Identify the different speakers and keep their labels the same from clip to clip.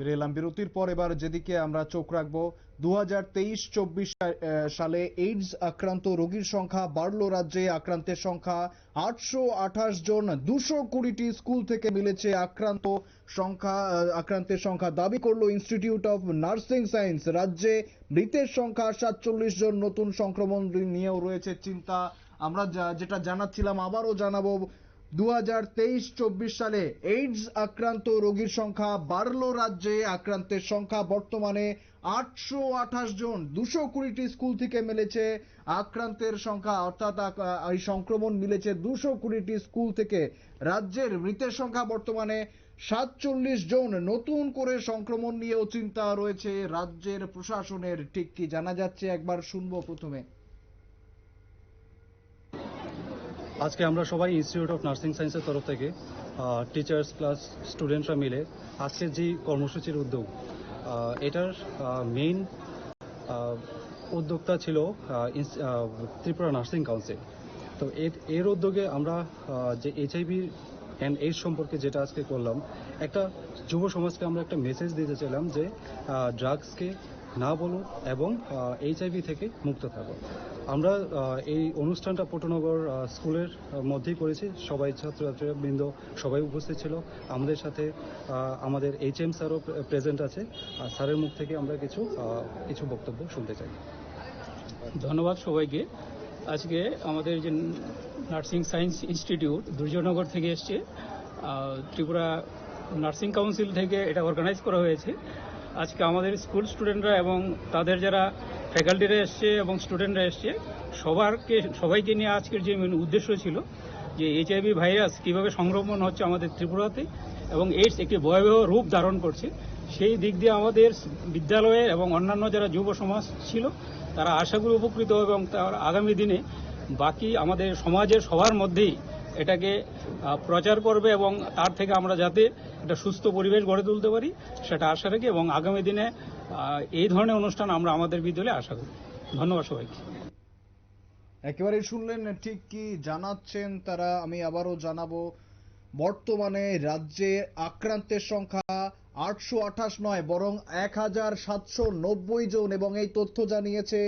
Speaker 1: ফিরে এলাম। বিরতির পর এবার যেদিকে আমরা চোখ রাখব দু হাজার চব্বিশ সালে এইডস আক্রান্ত রোগীর সংখ্যা বাড়লো রাজ্যে। আক্রান্তের সংখ্যা আটশো আঠাশ জন, দুশো কুড়িটি স্কুল থেকে মিলেছে আক্রান্ত সংখ্যা আক্রান্তের সংখ্যা। দাবি করল ইনস্টিটিউট অফ নার্সিং সায়েন্স রাজ্যে মৃতের সংখ্যা সাতচল্লিশ জন, নতুন সংক্রমণ নিয়েও রয়েছে চিন্তা। আমরা যেটা জানাচ্ছিলাম, আবারও জানাব। দু হাজার তেইশ চব্বিশ সালে এইডস আক্রান্ত রোগীর সংখ্যা বাড়লো রাজ্যে। আক্রান্তের সংখ্যা বর্তমানে আটশো আঠাশ জন। দুশো কুড়িটি স্কুল থেকে মিলেছে আক্রান্তের সংখ্যা। অর্থাৎ এই সংক্রমণ মিলেছে দুশো কুড়িটি স্কুল থেকে। রাজ্যের মৃতের সংখ্যা বর্তমানে সাতচল্লিশ জন। নতুন করে সংক্রমণ নিয়েও চিন্তা রয়েছে রাজ্যের প্রশাসনের। ঠিক কি জানা যাচ্ছে? একবার শুনব প্রথমে।
Speaker 2: আজকে আমরা সবাই ইনস্টিটিউট অফ নার্সিং সায়েন্সের তরফ থেকে টিচার্স প্লাস স্টুডেন্টরা মিলে আজকের যে কর্মসূচির উদ্যোগ এটার মেইন উদ্যোক্তা ছিল ত্রিপুরা নার্সিং কাউন্সিল তো এর উদ্যোগে আমরা যে এইচআইভি অ্যান্ড এইডস সম্পর্কে যেটা আজকে করলাম, একটা যুব সমাজকে আমরা একটা মেসেজ দিতে চাইলাম যে ড্রাগসকে না বলুন এবং এইচআইভি থেকে মুক্ত থাকুন আমরা এই অনুষ্ঠানটা পটনগর স্কুলের মধ্যেই করেছি। সবাই ছাত্রছাত্রীরা বৃন্দ সবাই উপস্থিত ছিল। আমাদের সাথে আমাদের এইচ এম স্যারও প্রেজেন্ট আছে। আর স্যারের মুখ থেকে আমরা কিছু কিছু বক্তব্য শুনতে চাই।
Speaker 3: ধন্যবাদ সবাইকে। আজকে আমাদের যে নার্সিং সায়েন্স ইনস্টিটিউট দুর্জনগর থেকে এসছে। ত্রিপুরা নার্সিং কাউন্সিল থেকে এটা অর্গানাইজ করা হয়েছে। আজকে আমাদের স্কুল স্টুডেন্টরা এবং তাদের যারা ফ্যাকাল্টিরা এসছে এবং স্টুডেন্টরা এসছে, সবারকে, সবাইকে নিয়ে আজকের যে main উদ্দেশ্য ছিল যে এইচআইভি ভাইরাস কীভাবে সংক্রমণ হচ্ছে আমাদের ত্রিপুরাতে এবং এইডস একটি ভয়াবহ রূপ ধারণ করছে, সেই দিক দিয়ে আমাদের বিদ্যালয়ে এবং অন্যান্য যারা যুব সমাজ ছিল, তারা আশা করি উপকৃত হবে এবং তার আগামী দিনে বাকি আমাদের সমাজের সবার মধ্যেই এটাকে প্রচার করবে এবং তার থেকে আমরা যাতে একটা সুস্থ পরিবেশ গড়ে তুলতে পারি, সেটা আশা রাখি এবং আগামী দিনে এই ধরনের অনুষ্ঠান আমরা আমাদের বিদ্যালয়ে আশা করি। ধন্যবাদ সবাইকে।
Speaker 1: একেবারে শুনলেন, ঠিক কি জানাচ্ছেন তারা, আমি আবারও জানাব, বর্তমানে রাজ্যে আক্রান্তের সংখ্যা আটশো আঠাশ নয়, বরং এক হাজার সাতশো নব্বই জন এবং এই তথ্য জানিয়েছে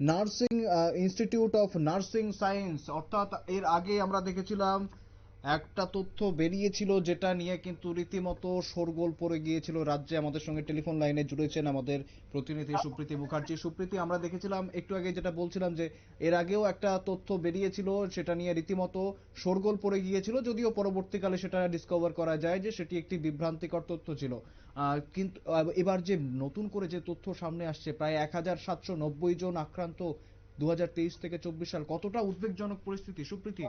Speaker 1: nursing institute of nursing science অর্থাৎ এর আগে আমরা দেখেছিলাম একটা তথ্য বেরিয়েছিল যেটা নিয়ে কিন্তু রীতিমতো শোরগোল পড়ে গিয়েছিল রাজ্যে। আমাদের সঙ্গে টেলিফোন লাইনে জুড়েছেন আমাদের প্রতিনিধি সুপ্রীতি মুখার্জি। সুপ্রীতি, আমরা দেখেছিলাম একটু আগে যেটা বলছিলাম যে, এর আগেও একটা তথ্য বেরিয়েছিল সেটা নিয়ে রীতিমতো শোরগোল পড়ে গিয়েছিল, যদিও পরবর্তীকালে সেটা ডিসকভার করা যায় যে সেটি একটি বিভ্রান্তিকর তথ্য ছিল। কিন্তু এবার যে নতুন করে যে তথ্য সামনে আসছে, প্রায় এক হাজার সাতশো নব্বই জন আক্রান্ত দু হাজার তেইশ থেকে চব্বিশ সাল, কতটা উদ্বেগজনক পরিস্থিতি? সুপ্রীতি?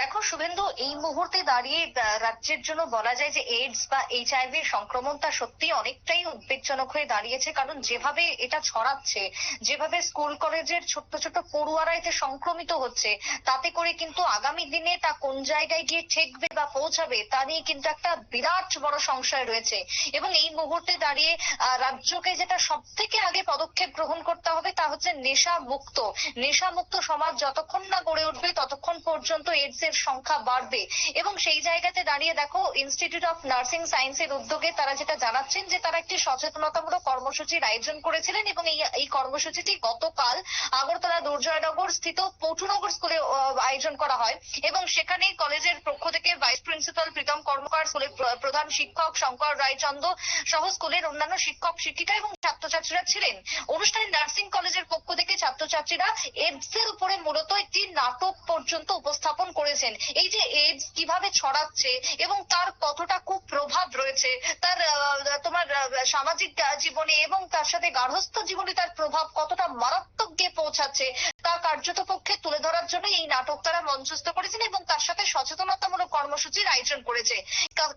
Speaker 4: দেখো শুভেন্দু, এই মুহূর্তে দাঁড়িয়ে রাজ্যের জন্য বলা যায় যে এইডস বা এইচআইভি সংক্রমণটা সত্যি অনেকটাই উদ্বেগজনক হয়ে দাঁড়িয়েছে। কারণ যেভাবে এটা ছড়াচ্ছে, যেভাবে স্কুল, কলেজের ছোট্ট ছোট্ট পড়ুয়ারা এতে সংক্রমিত হচ্ছে, তাতে করে কিন্তু আগামী দিনে তা কোন জায়গায় গিয়ে ঠেকবে বা পৌঁছাবে, তা নিয়ে কিন্তু একটা বিরাট বড় সংশয় রয়েছে। এবং এই মুহূর্তে দাঁড়িয়ে রাজ্যকে যেটা সব থেকে আগে পদক্ষেপ গ্রহণ করতে হবে তা হচ্ছে নেশা মুক্ত নেশা মুক্ত সমাজ যতক্ষণ না গড়ে উঠবে ততক্ষণ পর্যন্ত এইডস এর সংখ্যা বাড়বে। এবং সেই জায়গাতে দাঁড়িয়ে দেখো ইনস্টিটিউট অফ নার্সিং সায়েন্সের উদ্যোগে তারা যেটা জানাচ্ছেন যে, তারা একটি সচেতনতামূলক কর্মসূচির আয়োজন করেছিলেন এবং এই কর্মসূচিটি গতকাল আগরতলা দুর্জয়নগর স্থিত পটুনগর স্কুলে আয়োজন করা হয়। এবং সেখানে কলেজের পক্ষ থেকে ভাইস প্রিন্সিপাল প্রীতম কর্মকার, স্কুলের প্রধান শিক্ষক শঙ্কর রায়চন্দ্র সহ স্কুলের অন্যান্য শিক্ষক, শিক্ষিকা এবং ছাত্রছাত্রীরা ছিলেন। অনুষ্ঠানে নার্সিং কলেজের পক্ষ থেকে ছাত্রছাত্রীরা এডস এর উপরে মূলত একটি নাটক পর্যন্ত উপস্থাপন করেছেন। এই যে এইডস কীভাবে ছড়াচ্ছে এবং তার কতটা কুপ্রভাব রয়েছে। তার তোমার সামাজিক জীবনে এবং তার সাথে গার্হস্থ জীবনে তার প্রভাব কতটা মারাত্মক গিয়ে পৌঁছাচ্ছে, তা কার্যত পক্ষে তুলে ধরার জন্য এই নাটক তারা মঞ্চস্থ করেছেন এবং তার সাথে সচেতনতামূলক কর্মসূচির আয়োজন করেছে।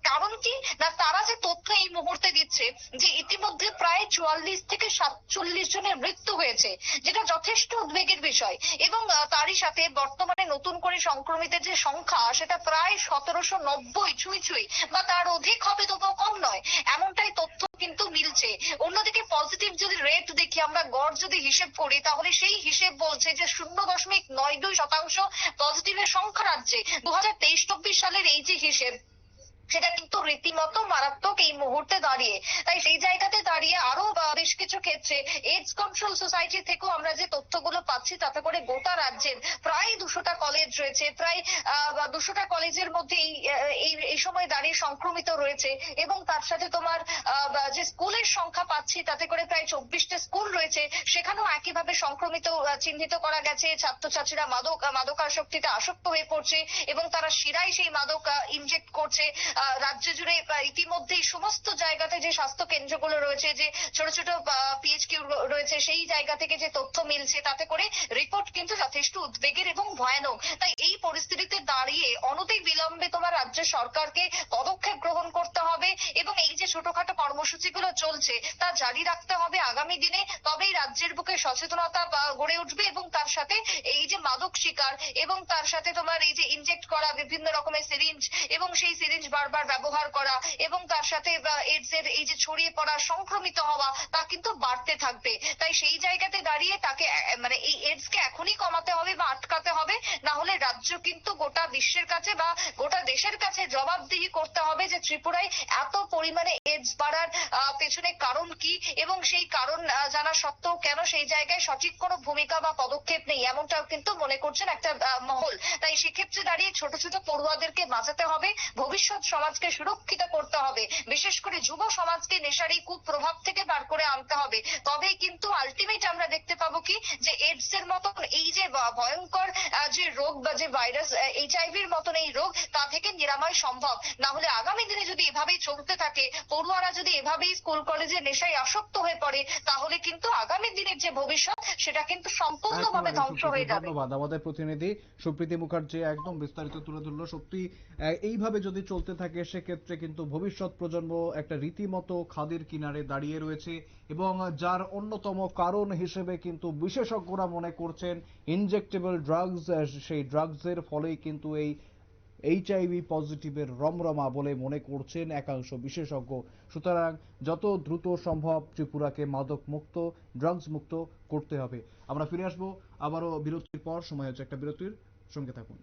Speaker 4: কারণ কি? না, তারা যে তথ্য এই মুহূর্তে দিচ্ছে যে ইতিমধ্যে প্রায় চুয়াল্লিশ থেকে সাতচল্লিশ জনের মৃত্যু হয়েছে, যেটা যথেষ্ট উদ্বেগের বিষয়। এবং তারই সাথে বর্তমানে নতুন করে সংক্রমিতের যে সংখ্যা, সেটা প্রায় সতেরোশো নব্বই, ছুঁই ছুঁই, বা তার অধিক হবে তবুও কম নয়, এমনটাই তথ্য কিন্তু মিলছে। অন্যদিকে পজিটিভ যদি রেট দেখি, আমরা গড় যদি হিসেব করি, তাহলে সেই হিসেব বলছে যে শূন্য দশমিক নয় দুই শতাংশ পজিটিভের সংখ্যা রাজ্যে। দু হাজার তেইশ চব্বিশ সালের এই যে হিসেব সেটা কিন্তু রীতিমতো মারাত্মক এই মুহূর্তে দাঁড়িয়ে। তাই সেই জায়গাতে দাঁড়িয়ে আরও বেশ কিছু ক্ষেত্রে এইডস কন্ট্রোল সোসাইটি থেকেও আমরা যে তথ্যগুলো পাচ্ছি, তাতে করে গোটা রাজ্যের প্রায় দুশোটা কলেজ রয়েছে, প্রায় দুশোটা কলেজের মধ্যে এই এই সময় দাঁড়িয়ে সংক্রমিত রয়েছে এবং তার সাথে তোমার যে স্কুলের সংখ্যা পাচ্ছি, তাতে করে প্রায় চব্বিশটা স্কুল রয়েছে, সেখানেও একইভাবে সংক্রমিত চিহ্নিত করা গেছে। ছাত্রছাত্রীরা মাদক, মাদকাসক্তিতে আসক্ত হয়ে পড়ছে এবং তারা শিরায় সেই মাদক ইনজেক্ট করছে। রাজ্য জুড়ে আহ, ইতিমধ্যেই সমস্ত জায়গাতে যে স্বাস্থ্য কেন্দ্রগুলো রয়েছে যে ছোট ছোট পিএইচকিউ রয়েছে সেই জায়গা থেকে যে তথ্য মিলছে তাতে করে রিপোর্ট কিন্তু যথেষ্ট উদ্বেগের এবং ভয়ানক। তাই এই পরিস্থিতিতে দাঁড়িয়ে অনতি বিলম্বে তোমার রাজ্য সরকারকে পদক্ষেপ গ্রহণ করতে হবে এবং এই যে ছোটখাটো কর্মসূচিগুলো চলছে তা জারি রাখতে হবে আগামী দিনে। তবেই রাজ্যের বুকে সচেতনতা গড়ে উঠবে এবং তার সাথে এই যে মাদক শিকার এবং তার সাথে তোমার এই যে ইনজেক্ট করা বিভিন্ন রকমের সিরিঞ্জ এবং সেই সিরিঞ্জ বারবার ব্যবহার করা এবং তার সাথে এইডস এর এই যে ছড়িয়ে পড়া, সংক্রমিত হওয়া, তা কিন্তু বাড়তে থাকবে। তাই সেই জায়গাতে দাঁড়িয়ে তাকে মানে এই এইডস কে এখনই কমাতে হবে বা আটকাতে হবে, না হলে রাজ্য কিন্তু গোটা বিশ্বের কাছে বা গোটা দেশের কাছে জবাবদিহি করতে হবে যে ত্রিপুরায় এত পরিমাণে এইডস বাড়ার পেছনে কারণ কি এবং সেই কারণ জানা সত্ত্বেও কেন সেই জায়গায় সঠিক কোনো ভূমিকা বা পদক্ষেপ নেই, এমনটাও কিন্তু মনে করছেন একটা মহল। তাই সেক্ষেত্রে দাঁড়িয়ে ছোট ছোট পড়ুয়াদেরকে বাঁচাতে হবে। ভবিষ্যৎ সমাজকে সুরক্ষিত করতে হবে। বিশেষ করে যুব সমাজকে নেশার এই কুপ্রভাব থেকে বার করে আনতে হবে। তবেই কিন্তু আলটিমেট আমরা দেখতে পাবো কি? যে এইডস এর মতন এই যে ভয়ঙ্কর যে রোগ বা যে ভাইরাস এইচআইভির মতন এই রোগ তা থেকে নিরাময় সম্ভব। না হলে আগামী দিনে যদি এভাবেই চলতে থাকে পড়ুয়ারা যদি এভাবেই স্কুল কলেজে নেশায় আসক্ত হয়ে পড়ে তাহলে কিন্তু আগামী দিনের যে ভবিষ্যৎ সেটা কিন্তু সম্পূর্ণভাবে ধ্বংস হয়ে যাবে।
Speaker 1: ধন্যবাদ। আমাদের প্রতিনিধি সুপ্রীতি মুখার্জি একদম বিস্তারিত তুলে ধরলো। সত্যি এইভাবে যদি চলতে থাকে, সেক্ষেত্রে কিন্তু ভবিষ্যৎ প্রজন্ম একটা রীতিমতো খাদের কিনারে দাঁড়িয়ে রয়েছে এবং যার অন্যতম কারণ হিসেবে কিন্তু বিশেষজ্ঞরা মনে করছেন ইনজেক্টেবল ড্রাগস সেই ড্রাগসের ফলেই কিন্তু এই এইচআইভি পজিটিভের রমরমা বলে মনে করছেন একাংশ বিশেষজ্ঞ। সুতরাং যত দ্রুত সম্ভব ত্রিপুরাকে মাদক মুক্ত ড্রাগস মুক্ত করতে হবে। আমরা ফিরে আসব আবারও বিরতির পর, সময় হচ্ছে একটা বিরতির, সঙ্গে থাকুন।